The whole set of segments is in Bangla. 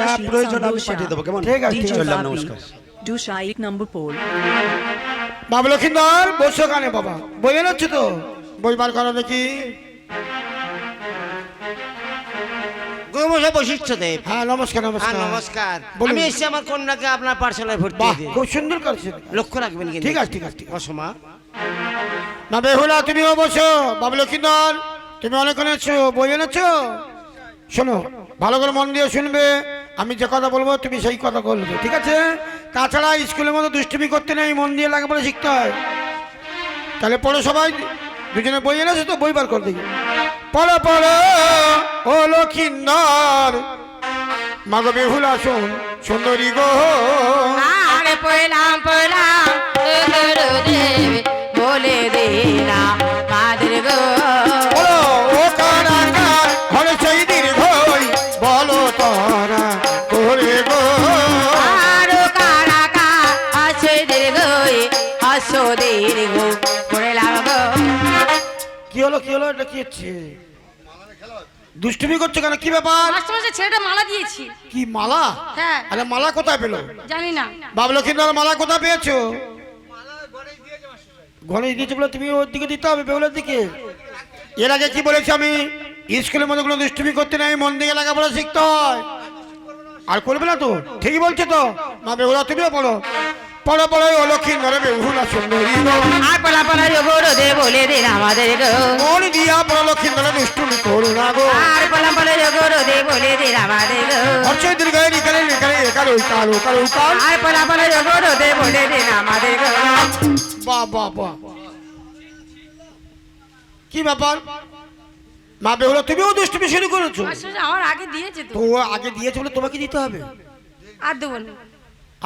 যা প্রয়োজন আমি পাঠিয়ে দেবো কেমন? ঠিক আছে, চললাম নমস্কার Dusha এক নম্বর পোল বাবা লক্ষিন্দর বসো কানে বাবা। বই বেরোচ্ছে তো? বই বার করো দেখি। গুরুমশাই বশিষ্ঠ দেব। হ্যাঁ নমস্কার হ্যাঁ নমস্কার। নমস্কার আমি এসেছি আমার কন্যাকে আপনার পাঠশালায় ভর্তি খুব সুন্দর করছে লক্ষ্য রাখবেন কিন্তু ঠিক আছে ঠিক আছে ঠিক আছে। অসমা না বেহুলা তুমিও বসো। বাবু লক্ষিন্দর তুমি অনেকক্ষণ এসছো বই এনেছো? শোনো ভালো করে মন দিয়ে শুনবে। আমি যে কথা বলব, তুমি সেই কথা বলবে, ঠিক আছে? তাছাড়া স্কুলের মতো দুষ্টুমি করতে নেই, মন দিয়ে লেখাপড়া শিখতে হয়। তাহলে পড়ো সবাই, দুজনে বই এনেছো তো, বই বার করে দেখি পড়ো পড়ো, ও লক্ষিন্দর। মাগো বেহুলা, শোন, সুন্দরী গো। আরে পয়লাম এটা কি হচ্ছে দুষ্টুমি করছ কেন? কি ব্যাপার? ছেলেটা মালা দিয়েছি। কি মালা? হ্যাঁ। আরে মালা কোথায় পেল? জানি না। বাবলু কিন্তু মালা কোথায় পেয়েছ? গণেশ দিয়েছে বলে তুমি ওর দিকে দিতে হবে বেগুলোর দিকে। এর আগে কি বলেছি আমি? স্কুলের মধ্যে কোনো দুষ্টুমি করতে নাই মন দিয়ে লেখাপড়া শিখতে হয়। আর করবে না তো? ঠিকই বলছে তো। মা বেহুলা তুমিও পড়ো। পড়ো পড়ো ও লক্ষ্মী ধরে বেহুলা সুন্দরী। আর পলা গুরুদেব বলে দে না মাদের গো। মন দিয়া পড়ো লক্ষ্মী ধরে দুষ্টুমি করো না গো। আর পলা পলা গুরুদেব বলে দে না মাদের গো। অর্চয় দীর্ঘ নিকালে নিকালে একাল উকাল উকাল উকাল আর পলা গুরুদেব বলে দে না মাদের গো। বাহ বাহ বাহ কি ব্যাপার? মা বেহুলা তুমিও দুষ্টুমি শুরু করেছ? আমার আগে দিয়েছে তো তো। ও আগে দিয়েছে বলে তোমাকে দিতে হবে? আর দেবো না।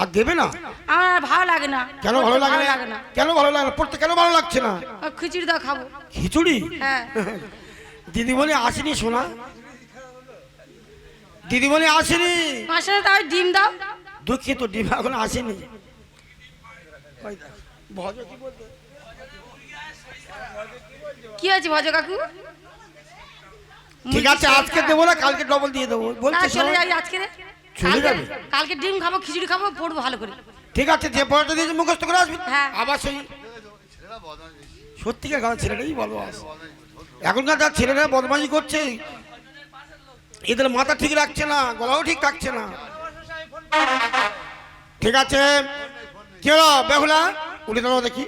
আর দেবে না? আমার ভালো লাগে না। কেন ভালো লাগে না? কেন ভালো লাগে না? পড়তে কেন ভালো লাগছে না? খিচুড়ি দাও খাব। খিচুড়ি? হ্যাঁ। দিদিমণি আসেনি শোনা দিদিমণি আসেনি। মাস্টার তাও ডিম দাও। দুঃখিত ডিম এখন আসেনি। ভজ কি বলতো? কি আছে ভজ কাকু? ঠিক আছে আজকে দেবো না কালকে ডবল দিয়ে দেবো। বলছে চলে যাই আজকে চলে কালকে- যাবে? কালকে ডিম খাব খিচুড়ি খাব পড়ব ভালো করে। ঠিক আছে যে পড়াটা দিয়েছে মুখস্থ করে আসবি। হ্যাঁ। আবার সেই সত্যিকার গান ছেলেটাই বলো এখনকার যা ছেলেরা বদমাজি করছে এদের মাথা ঠিক রাখছে না গলাও ঠিক থাকছে না। ঠিক আছে। কি হলো বেহুলা? উঠে দাঁড়াও দেখি।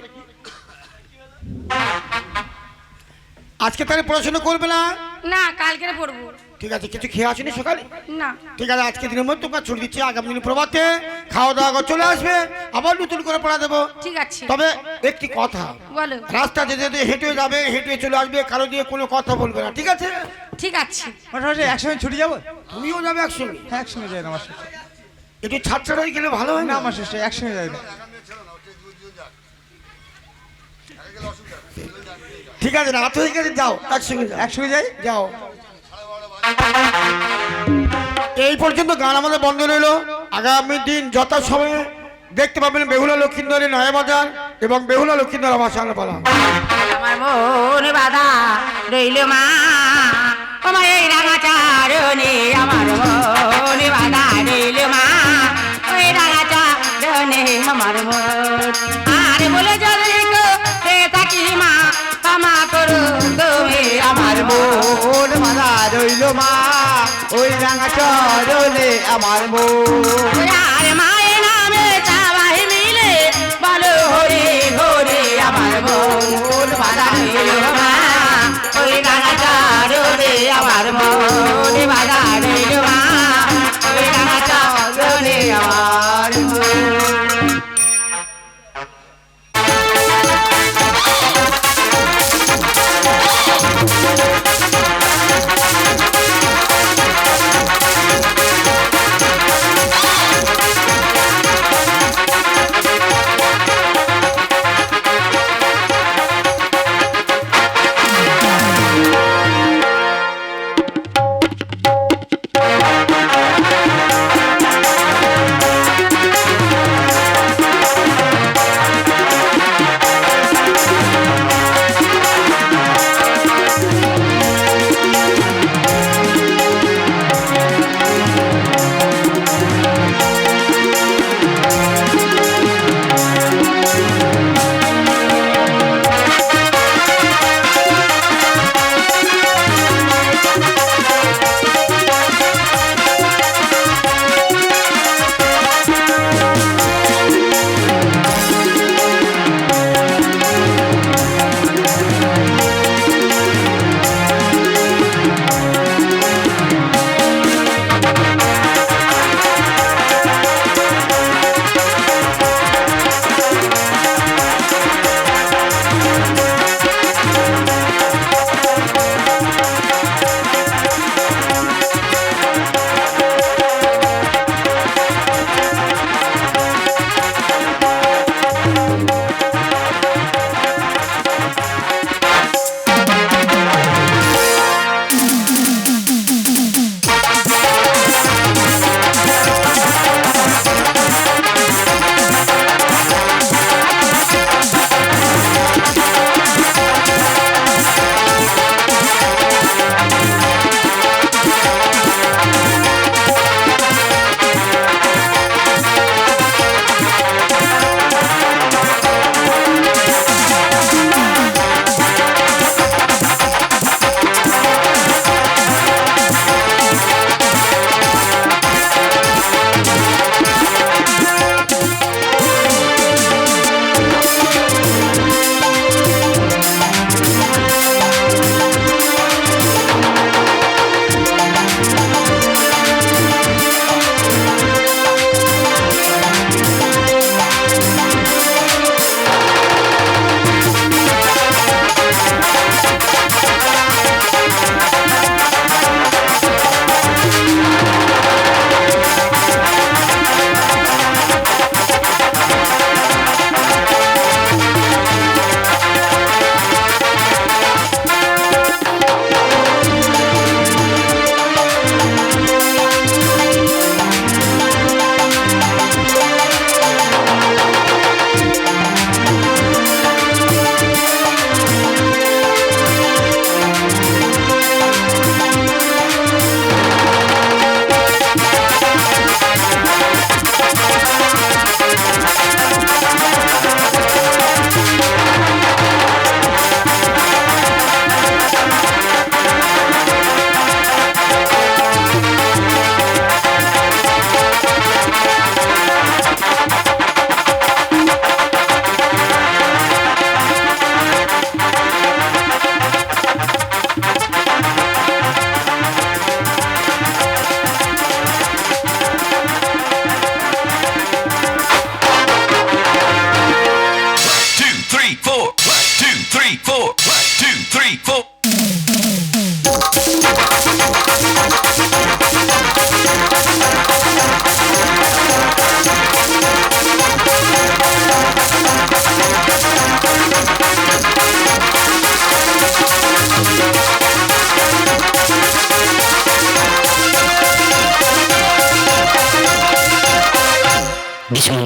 আজকে তাহলে পড়াশোনা করবে না? না কালকে পড়ব। ঠিক আছে কিছু খেয়ে আসেনি সকালে? না। ঠিক আছে আজকে দিনের মধ্যে তোমার ছুটি দিচ্ছি আগামী দিন প্রভাতে খাওয়া দাওয়া করে চলে আসবে আবার নতুন করে পড়া দেবো। ঠিক আছে। তবে একটি কথা বলো। রাস্তা যেতে যেতে হেঁটে যাবে হেঁটে চলে আসবে কারও দিয়ে কোনো কথা বলবে না ঠিক আছে? ঠিক আছে। মোটামুটি একসঙ্গে ছুটি যাব? তুমিও যাবে একসঙ্গে? হ্যাঁ একসঙ্গে যাই না আমার শেষে একটু ছাড় ছাড় হয়ে গেলে ভালো হয় না? আমার শেষে একসঙ্গে যাই না। ঠিক আছে রাত হয়ে গেছে যাও একসঙ্গে যাও। একসঙ্গে যাই? যাও। এই পর্যন্ত গান আমাদের বন্ধ রইল। আগামী দিন যথাসময়ে দেখতে পাবেন বেহুলা লক্ষিন্দরের নয়া বাজার এবং বেহুলা লক্ষিন্দর আমার পালা। আমার মন বাধা রইল মা আমার এই আমার আমার মন। রইল মা ওই রাঙা চরণে আমার মো আর মায়ের নামে সবাই মিলে বলো হরি হরি আমার মন। বাধা রইল মা ওই রাঙা চরণে আমার মন।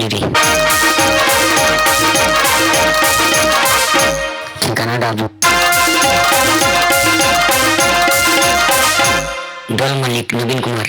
community. In Canada, Dol Malik Nabin Kumar.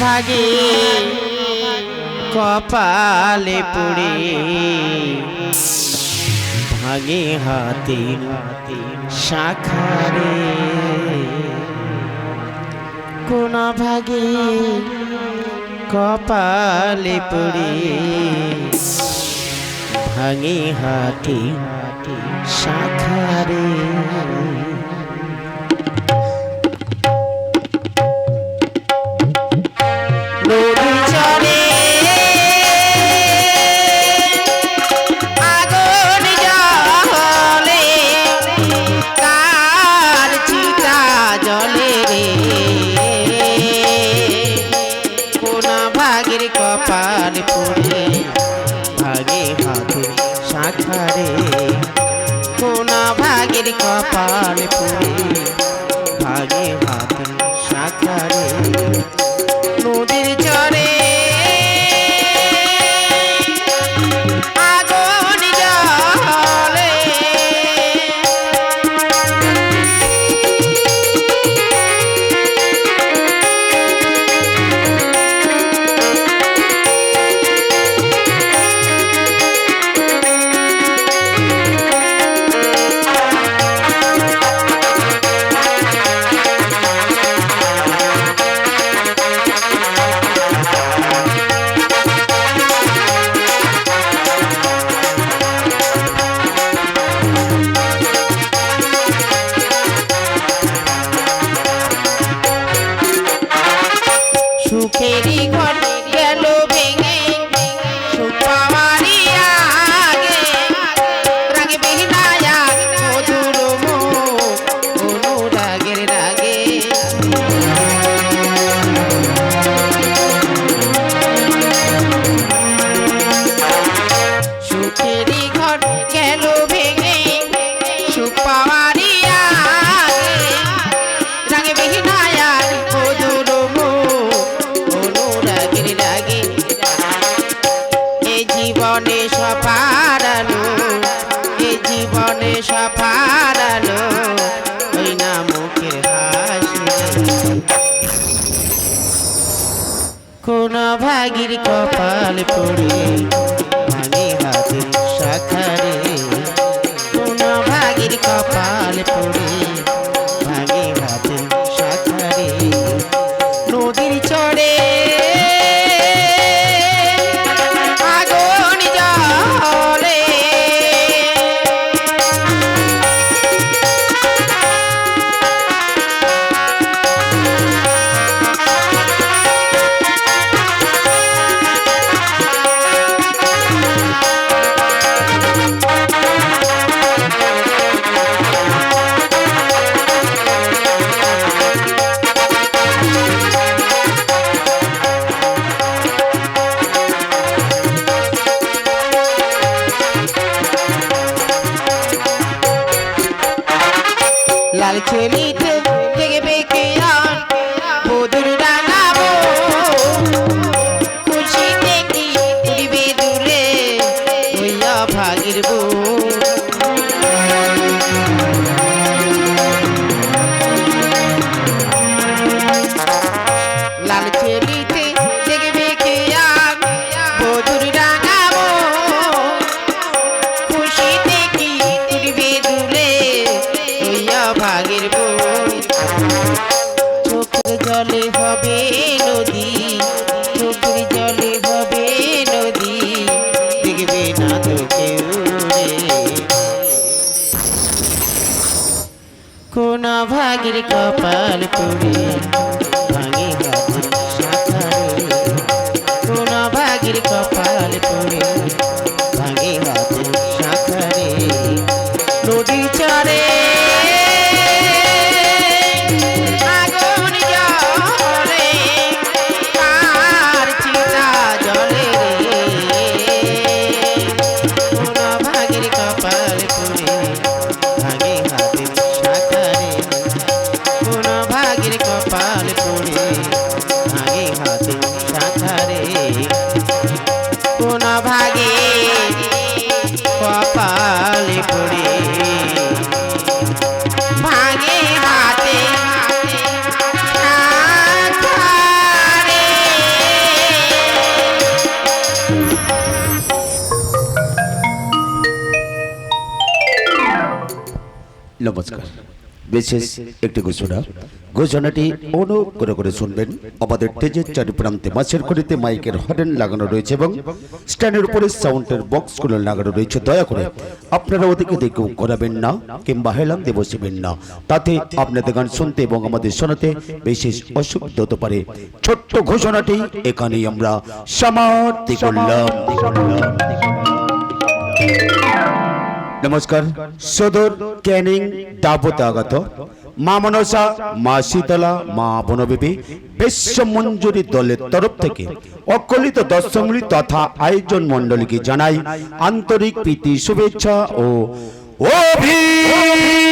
ভাগে কপালে পুড়ে ভাগে হাতে শাখারে। কোন ভাগে কপালে পুড়ে ভাঙে হাতে শাখারে। Tilly Tilly. ভাগের কপাল পড়ে। পড়ে ভাঙে হাতে নমস্কার। বিশেষ একটি ঘোষণা। ঘোষণাটি অনুগ্রহ করে শুনবেন। আমাদের স্টেজের চারি প্রান্তে মাছের করিতে মাইকের হরেন লাগানো রয়েছে এবং স্ট্যান্ডের উপরে সাউন্ডের বক্সগুলো লাগানো রয়েছে। দয়া করে আপনারা ওদিকে দেখেও করাবেন না কিংবা হেলাম দিয়ে বসবেন না। তাতে আপনাদের গান শুনতে এবং আমাদের শোনাতে বিশেষ অসুবিধা হতে পারে। ছোট্ট ঘোষণাটি এখানেই আমরা সমাপ্তি করলাম। নমস্কার। সদর ক্যানিং ডাবতে আগত মা মনসা, মা শীতলা, মা বনবিবি বিশ্ব মঞ্জুরি দলের তরফ থেকে অকলিত দশমী তথা আয়োজন মণ্ডলীকে জানাই আন্তরিক প্রীতি, শুভেচ্ছা ও অভিনন্দন।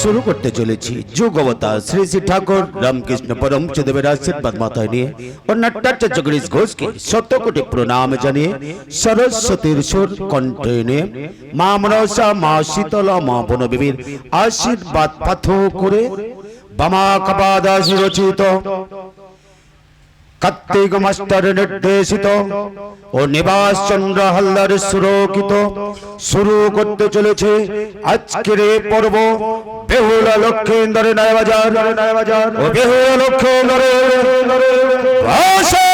শুরু করতে চলেছি। যুগ অবতার শ্রী শ্রী ঠাকুর রামকৃষ্ণ পরম চদেবের আশীর্বাদ মাথায় নিয়ে ও নাট্যাচার্য জগদীশ ঘোষকে শত কোটি প্রণাম জানিয়ে সরস্বতীর সুর কণ্ঠে নিয়ে মা মনসা, মা শীতলা, মা বনবিবির আশীর্বাদ পাথ করে বামা কপাদাস রচিত কার্তিক মাস্টার নির্দেশিত ও নিবাস চন্দ্র হালদার সুরক্ষিত শুরু করতে চলেছে আজকের এই পর্ব। বেহুলা নয় বাজার ও বেহুলা লক্ষেন্দরে ভাষণ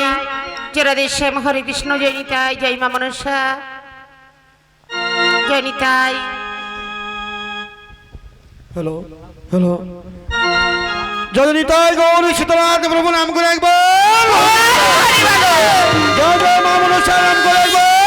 জনিতাই জরাদের শ্যাম হরে কৃষ্ণ জয় মা মনসা হ্যালো হ্যালো। গৌর প্রভু নাম করে একবার। জয় জয় মা মনসা নাম করে একবার।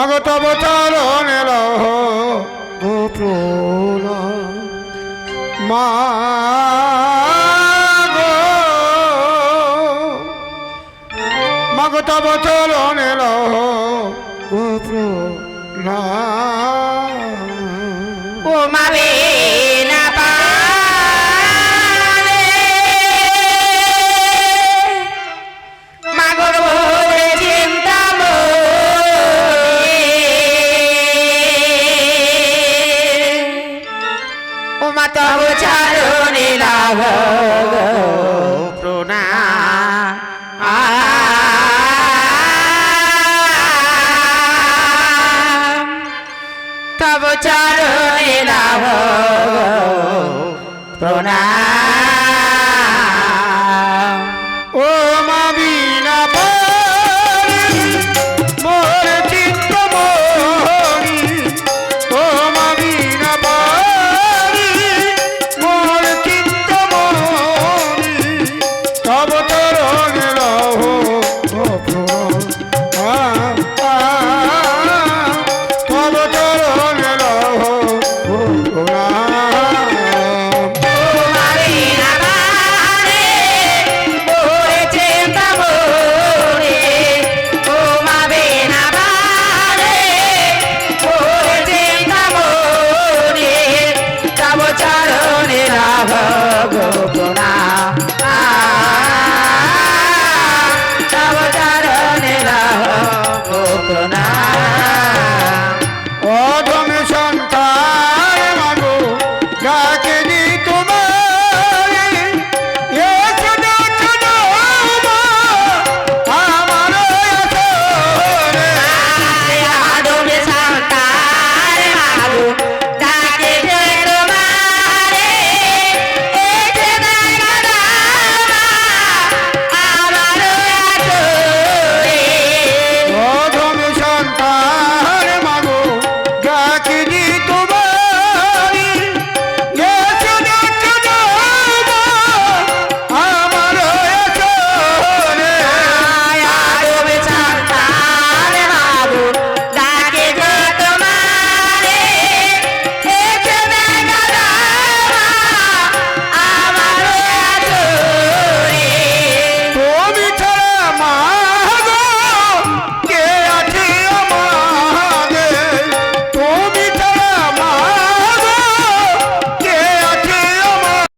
মাগো তব চরণে রহ মা গো মাগো তব চরণে রহ প্রণ ও মা তব